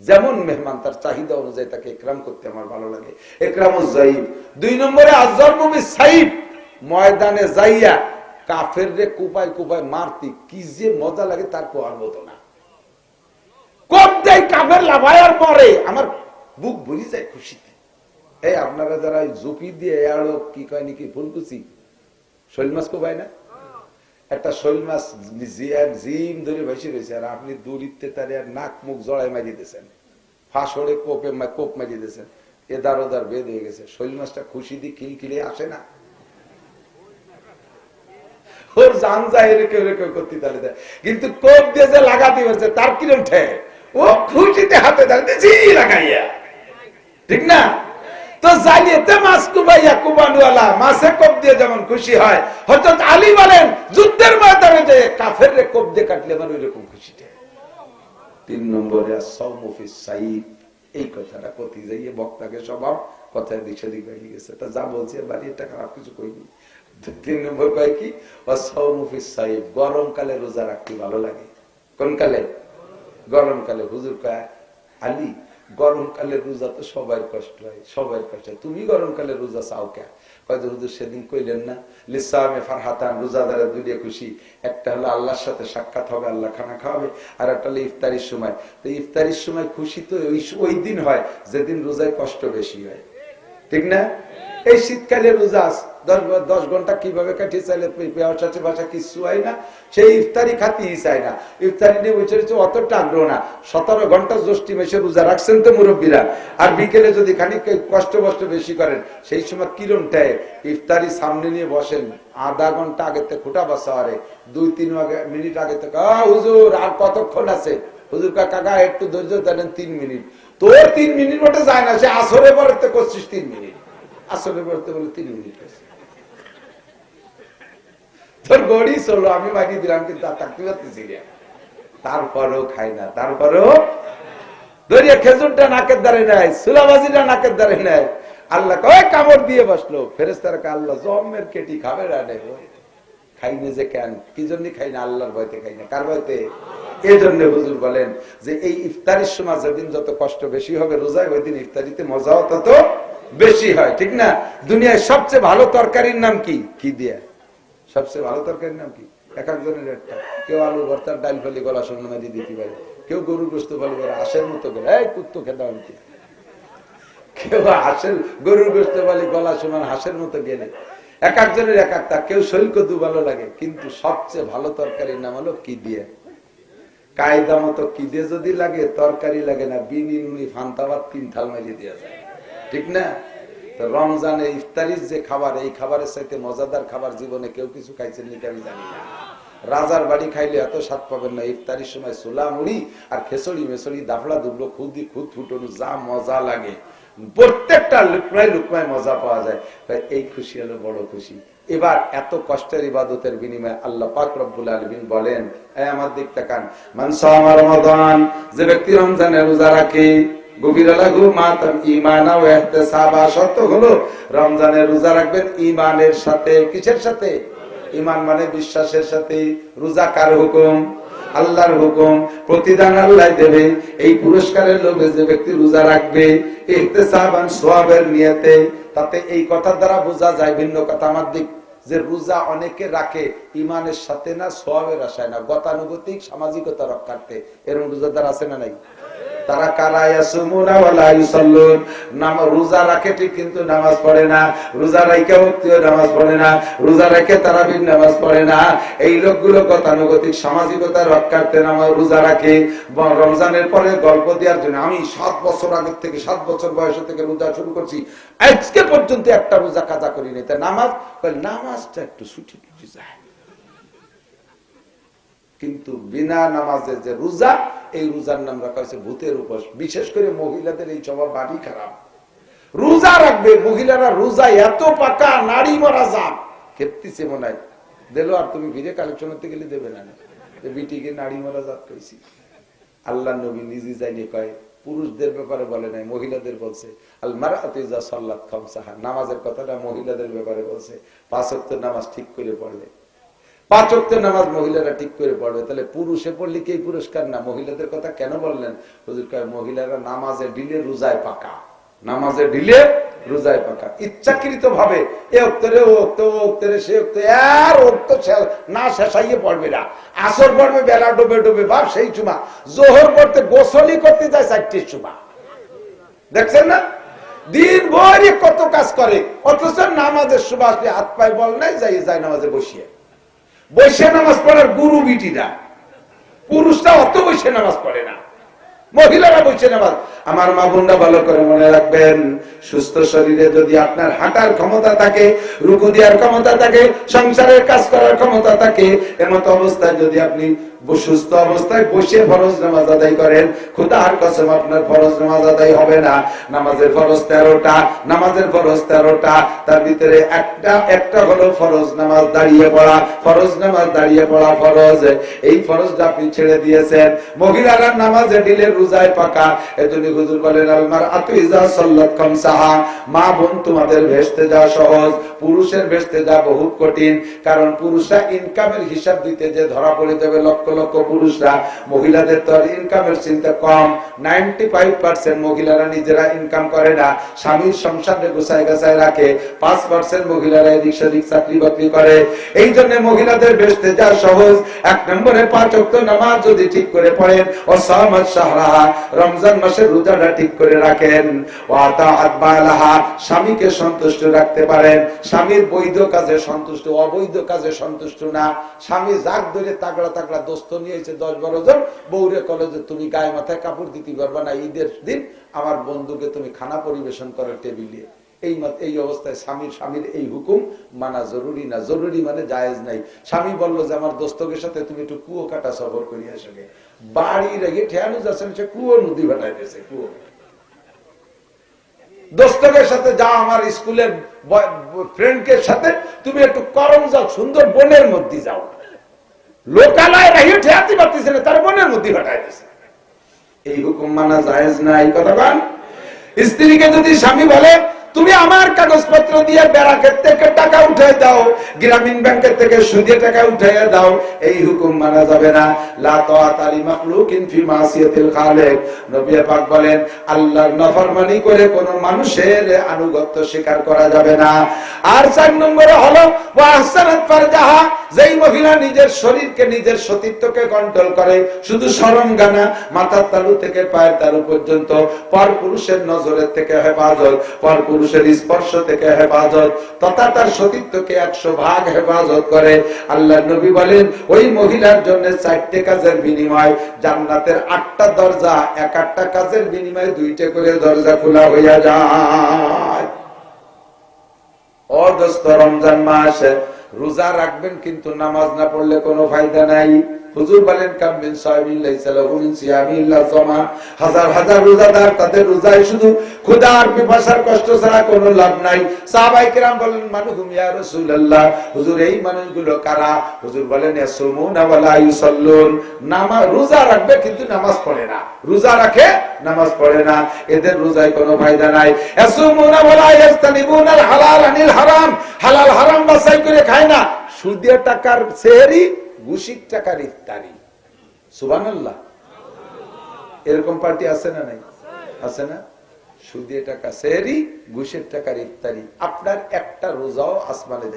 যেমন মেহমান তার চাহিদা অনুযায়ী তাকে একরাম করতে আমার ভালো লাগে। একরাম জাইব। দুই নম্বরে আজর নবী সাইব। ময়দানে যাইয়া কাফের রে কুপায় কুপায় মারতি কি যে মজা লাগে তার কোয়ার মতো না। কোপ কাফের লাভায়ার পরে আমার বুক ভরি যায় খুশিতে। এই আপনারা যারা জুপি দিয়ে আরও কি কয় নাকি ফুলকুচি শৈল মাছ না? একটা শৈল মাছ জিম ধরে রয়েছে আর আপনি দূরিতে তার নাক মুখ জড়াই মারিয়ে দিয়েছেন ফাঁসড়ে কোপে কোপ মারিয়ে দিয়েছেন এদার ওদার বেদ হয়ে গেছে। শৈল মাছটা খুশি দিয়ে খিলখিলে আসে না। ওর জান যায় এরকম এরকম করতে তাহলে কিন্তু কোপ দিয়ে যে লাগাতে পারছে তার কিরম ঠেক? ও খুশিতে হাতে দাঁড়িয়ে জি লাগাইয়া। ঠিক না? তো জালিয়েতে মাছ কুবাইয়া কুবানুয়ালা, মাছে কোপ দিয়ে যেমন খুশি হয় হয়তো আলী বলেন, যুদ্ধের ময়দানে যে কাফের রে কোপ দিয়ে কাটলে আমার ওইরকম খুশিটা তিন নম্বরে সৌমফি সাইদ এই কথাটা কথি যাইয়ে বক্তাকে স্বভাব কথায় দিকে দিক হয়ে গেছে। তা যা বলছে বাড়ি এটা খারাপ কিছু কইনি। তিন নম্বর কয় কি? অসৌমফি সাইদ গরমকালে রোজা রাখতে ভালো লাগে। কোন কালে? গরমকালে হুজুর কয়, আলী, গরমকালে রোজা তো সবার কষ্ট হয়, সবার কষ্ট হয়। তুমি গরমকালে রোজা চাও কে? হয়তো হুজুর, সেদিন কইলেন না, লিসামে ফারহাতান রোজাদারের দুইটা খুশি, একটা হলো আল্লাহর সাথে সাক্ষাৎ হবে, আল্লাহ খানা খাওয়াবে, আর একটা হলো ইফতারির সময়। তো ইফতারির সময় খুশি তো ওই ওই দিন হয়, যেদিন রোজায় কষ্ট বেশি হয়। ঠিক না? এই শীতকালে রোজা আছে। দশ ঘণ্টা কীভাবে কাটিয়ে চাইলে পেয়ার সাথে বাসা কিছু হয় না, সেই ইফতারি খাতিই চায় না। ইফতারি নিয়ে বসে রয়েছে অতটা আগ্রহ না। সতেরো ঘণ্টা জ্যৈষ্ঠী মেসে রোজা রাখছেন তো মুরব্বীরা। আর বিকেলে যদি খানিক কষ্ট কষ্ট বেশি করেন, সেই সময় কিরমটায় ইফতারি সামনে নিয়ে বসেন। আধা ঘণ্টা আগে থেকে খুঁটা বসা আরে দুই, তিন মিনিট আগে থেকে হুজুর, আর কতক্ষণ আছে? হুজুর কাকা, একটু ধৈর্য দেন তিন মিনিট। তোর তিন মিনিট ওটা যায় না, সে আসরে পরে তো করছিস তিন মিনিট। আসরে পড়তে বলে তিন মিনিট আছে। তোর গড়ি চলো আমি বাকি দিলাম, কিন্তু আর থাকতে পারতেছি না। তারপরেও খাই না, তারপরেও দরিয়া খেজুরটা নাকের দ্বারে নেয় সুলাবাজিটা নাকের দ্বারে নেয় আল্লাহ কয় কামড় দিয়ে বসল। ফেরেস্তার আল্লাহ, জমের কেটি খাবে নে খাইনি যে কেন? কি জন্য খাই না? আল্লাহর ভয়তে খাই না। কার ভয়তে? এই জন্য হুজুর বলেন যে, এই ইফতারির সময় যেদিন যত কষ্ট বেশি হবে রোজায়, ওই দিন ইফতারিতে মজাও তত বেশি হয়, ঠিক না? দুনিয়ায় সবচেয়ে ভালো তরকারির নাম কি? কি দিয়া? সবচেয়ে ভালো তরকারির নাম কি? এক একজনের একটা। কেউ আলু ভর্তার ডাল ফালি গলা সঙ্গে মাঝে দিতে পারে। কেউ গরুর গোস্ত ফালি করে আশের মতো করে। এই কুত্তো খেতে আনতে কেউ হাঁসের, গরুর গোস্ত ফালি গলা সমান হাঁসের মতো গেলে। এক একজনের এক একটা। কেউ শৈল কদু ভালো লাগে। কিন্তু সবচেয়ে ভালো তরকারির নাম হলো কি দিয়ে কায়দা মতো কি দিয়ে যদি লাগে, তরকারি লাগে না বিনি নুনি ফান্তাবাদ তিন থাল মারিয়ে দেওয়া যায়। ঠিক না? রমজানে ইফতারির যে খাবার, এই খাবারের সাথে মজাদার খাবার জীবনে কেউ কিছু খাইছেন নাকি আমি জানি না। রাজার বাড়ি খাইলে এত স্বাদ পাবেন না, ইফতারির সময় সোলা মুড়ি আর খেসড়ি মেসড়ি, দাফলা দুবলো খুদি খুদ ফুটনো, যা মজা লাগে। প্রত্যেকটা লুকমায় লুকমায় মজা পাওয়া যায়। এই খুশি হলো, বড় খুশি। এবার এত কষ্টের ইবাদতের বিনিময়ে আল্লাহ পাক রব্বুল আলমিন বলেন আমার দিক তাকান। মানসা আমার রমাদান, যে ব্যক্তি রমজানে রোজা রাখে মানে বিশ্বাসের সাথে। রোজা কার হুকুম? আল্লাহর হুকুম। প্রতিদান আল্লাহ দেবে। এই পুরস্কারের লোভে যে ব্যক্তি রোজা রাখবে ইহতেসাবান নিয়তে, তাতে এই দ্বারা বোঝা যায় ভিন্ন কথা। আমার যে রোজা অনেকে রাখে ইমানের সাথে না, সোয়াবের আশায় না। গতানুগতিক সামাজিকতা রক্ষার্থে। এরকম রোজাদার আছে না নাই? তারা কারা ইয়াসুমুনা ওয়ালা ইউসাল্লুন। নাম, রোজা রাখে ঠিক কিন্তু নামাজ পড়ে না। রোজা রাখে ভক্তিও নামাজ পড়ে না। রোজা রেখে তারাবির নামাজ পড়ে না। এই লোকগুলো গতানুগতিক, সামাজিকতা রক্ষার্থে নামাজ রোজা রাখে। রমজানের পরে গল্প দেওয়ার জন্য আমি সাত বছর আগে থেকে, সাত বছর বয়স থেকে রোজা শুরু করছি। আজকে পর্যন্ত একটা রোজা কাজা করি করিনি। তা নামাজ, নামাজটা একটু ছুটি যায়। কিন্তু বিনা নামাজে যে রোজা, এই রোজার নাম রাখা হয়েছে ভূতের উপোস। বিশেষ করে মহিলাদের এই স্বভাব বাড়ি খারাপ। রোজা রাখবে, মহিলারা রোজা এত পাকা, নারী মারা যান খেপতিছে মনে হয়। দিল, আর তুমি ভিজে কালেকশন করতে গেলে দেবে না। বিটিকে নারী মারা জাত কইছি। আল্লাহ নবী নিজে যাইনি কয়, পুরুষদের ব্যাপারে বলে নাই, মহিলাদের বলছে আল মারাতিজা সাল্লাত খামসাহা। নামাজের কথাটা মহিলাদের ব্যাপারে বলছে। পাঁচ নামাজ ঠিক করে পড়লে। পাঁচ নামাজ মহিলারা ঠিক করে পড়বে। তাহলে পুরুষে পড়লে কি পুরস্কার না? মহিলাদের কথা কেন বললেন? হুজুর কয়, মহিলারা নামাজে ডিলে রোজায় পাকা। নামাজে ডিলে রোজায় পাকা। ইচ্ছাকৃত ভাবে না শেষাইয়ে পড়বে না। আসর পড়বে, বেলা ডোবে ডোবে ভাব সেই চুমা। জোহর পড়তে গোসলি করতে যায় চারটির চুমা। দেখছেন না? দিন ভরে কত কাজ করে, অথচ নামাজের সুবাস হাত পায়ে বল নাই যাই যায় নামাজে বসিয়ে। বসে নামাজ পড়ার গুরু বিটিরা। পুরুষরা অত বৈশে নামাজ পড়ে না। মহিলারা বৈশে নামাজ আমার মা বোনরা ভালো করে মনে রাখবেন, সুস্থ শরীরে যদি আপনার হাঁটার ক্ষমতা থাকে, রুকু দেওয়ার ক্ষমতা থাকে, সংসারের কাজ করার ক্ষমতা থাকে, এমত অবস্থায় যদি আপনি সুস্থ অবস্থায় বসে ফরজ নামাজ আদায় করেন, খুদার কসম আপনার ফরজ নামাজ আদায় হবে না। নামাজের ফরজ তেরোটা, নামাজের ফরজ তেরোটা, তার ভিতরে একটা একটা হলো ফরজ নামাজ দাঁড়িয়ে পড়া, ফরজ নামাজ দাঁড়িয়ে পড়া ফরজ। এই ফরজটা আপনি ছেড়ে দিয়েছেন। মহিলারা নামাজে দিলে রোজায় পাকা এজন্য হুজুর বলেন, আলমার আতুইজা সাল্লাত খামসাহা। মা বোন, তোমাদের ভেস্তে যাওয়া সহজ, পুরুষের ভেস্তে যাওয়া বহুত কঠিন, কারণ পুরুষরা ইনকামের হিসাব দিতে যে ধরা পড়ে যাবে লক্ষ লক্ষ পুরুষরা, মহিলাদের তো ইনকামের চিন্তা কম। নাইনটি ফাইভ পার্সেন্ট মহিলারা নিজেরা ইনকাম করে না, স্বামীর সংসারে গোছায় গাছায় রাখে, পাঁচ পার্সেন্ট মহিলারা এদিক সেদিক চাকরি বাকরি করে। এই জন্য মহিলাদের বেসতে যা সহজ, এক নম্বরে পাঁচ নামাজ যদি ঠিক করে পড়েন ও সহমত সাহরাহা রমজান মাসের রোজাটা ঠিক করে রাখেন। স্বামীকে সন্তুষ্ট রাখতে পারেন। স্বামীর বৈধ কাজে সন্তুষ্ট, অবৈধ কাজে সন্তুষ্ট না। স্বামী যাক ধরে তাগড়া তাগড়া দোস্ত নিয়েছে দশ বারো জন বৌরে কলে যে, তুমি গায়ে মাথায় কাপড় দিতে পারবা না, ঈদের দিন আমার বন্ধুকে তুমি খানা পরিবেশন করো টেবিলে এই এই অবস্থায় স্বামীর স্বামীর এই হুকুম মানা জরুরি না। জরুরি মানে জায়েজ নাই। স্বামী বলল যে, আমার দোস্তকের সাথে তুমি একটু কুয়ো কাটা সফর করিয়া সঙ্গে বাড়ি রেগে ঠেয়ানো যাচ্ছে সে কুয়ো নদী ভাটাই দিয়েছে কুয়ো। দোস্তকের সাথে যা আমার স্কুলের ফ্রেন্ডকের সাথে, তুমি একটু করম যাও, সুন্দর বনের মধ্যে যাও। লোকালয় রাহিয়ে ঠেয়াতে পারতেছে না, তার বনের মধ্যে ঘটাই দিছে এই হুকুম মানা জায়েজ না, এই কথা বল স্ত্রীকে যদি স্বামী বলে তুমি আমার কাগজপত্র দিয়ে বেড়া থেকে টাকা উঠে দাও, গ্রামীণ ব্যাংকের থেকে সুদে টাকা উঠে দাও, এই হুকুম মানা যাবে না। লা তাআত আলি মাখলুকিন ফি মাসিয়াতিল নবী পাক বলেন, আল্লাহর নাফরমানি করে মানুষের আনুগত্য স্বীকার করা যাবে না। আর চার নম্বরে হলো, ওয়া আহসানাত ফারজাহা, যেই মহিলা নিজের শরীরকে, নিজের সতীত্বকে কন্ট্রোল করে, শুধু শরম গানা, মাথার তালু থেকে পায়ের তালু পর্যন্ত, পর পুরুষের নজরের থেকে হেফাজত, পর পুরুষের স্পর্শ থেকে হেফাজত, তথা তার সতীত্বকে একশো ভাগ হেফাজত করে। আল্লাহ নবী বলেন, ওই মহিলার জন্য চারটে কাজের বিনিময়, জান্নাতের আটটা দরজা, এক আটটা কাজের বিনিময়ে দুইটা করে দরজা খোলা হইয়া যায়। অদস্ত রমজান মাস, রোজা রাখবেন কিন্তু নামাজ না পড়লে কোনো ফায়দা নাই। হুজুর বলেন কামিন সাহেবিন লাইসা লাহু মিন সিয়ামিল্লাহ সামা হাজার হাজার রোজাদার, তাদের রোজায় শুধু ক্ষুধার, পিপাসার কষ্ট ছাড়া কোনো লাভ নাই। সাহাবায়ে কেরাম বলেন, মানুহুম ইয়া রাসূলুল্লাহ? হুজুর, এই মানুষগুলো কারা? হুজুর বলেন, ইয়াসুমুনা ওয়া লা ইউসাল্লুন। নামাজ রোজা রাখবে কিন্তু নামাজ পড়ে না। রোজা রাখে, নামাজ পড়ে না। এদের রোজায় কোনো ফায়দা নাই। ইয়াসুমুনা ওয়া লা ইয়াস্তানিবুনাল হালাল আনিল হারাম। হালাল হারাম বাছাই করে খায় না। সুদের টাকার সেহরি টাকার ইফতারি। এরকম পার্টি আছে না নাই? আছে না? সুদের টাকা, সেহরি, ঘুষের টাকার ইফতারি। আপনার একটা রোজাও আসমানে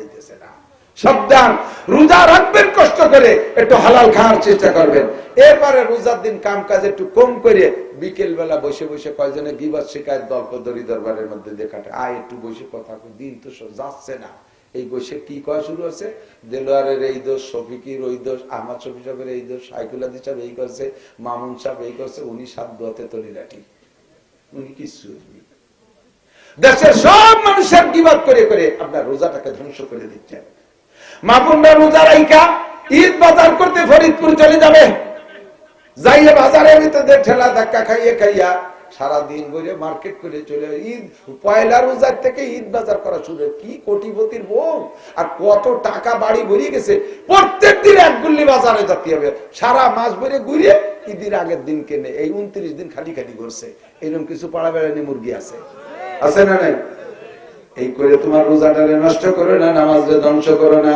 না। সাবধান, রোজা রাখবেন কষ্ট করে, একটু হালাল খাওয়ার চেষ্টা করবেন। এরপরে রোজার দিন কাম কাজ একটু কম করে বিকেল বেলা বসে বসে কয়জনে বিবাদ শিকায় দল্প দরি দরবারের মধ্যে দেখাটা আয়, একটু বসে কথা দিন তো যাচ্ছে না। এই বসে কি কয় শুরু আছে দেলোয়ারের এই দোষ, শফিকির ওই দোষ, আহমদ শফি সাহেবের এই দোষ, সাইকুল আদি সাহেব এই করছে, মামুন সাহেব এই করছে, উনি সাত দোয়াতে তলি রাখি উনি কিছু দেশের সব মানুষের কিবাদ করে করে আপনার রোজাটাকে ধ্বংস করে দিচ্ছেন। মাপুন্ডা রোজা রাইকা ঈদ বাজার করতে ফরিদপুর চলে যাবে। যাইয়ে বাজারের ভিতরে ঠেলা ধাক্কা খাইয়ে খাইয়া সারাদিন ঘুরে মার্কেট করে চলে ঈদ, পয়লা রোজার থেকে ঈদ বাজার করা শুরু। কি কোটিপতির বউ? আর কত টাকা বাড়ি ভরিয়ে গেছে? প্রত্যেক দিন এক গুল্লি বাজারে যেতে হবে। সারা মাস ভরে ঘুরিয়ে ঈদের আগের দিন কেনে। এই উনত্রিশ দিন খালি খালি করছে এরকম কিছু পাড়া বেড়ানি মুরগি আছে। আছে না নাই? এই করে তোমার রোজাটারে নষ্ট করো না নামাজে ধ্বংস করো না।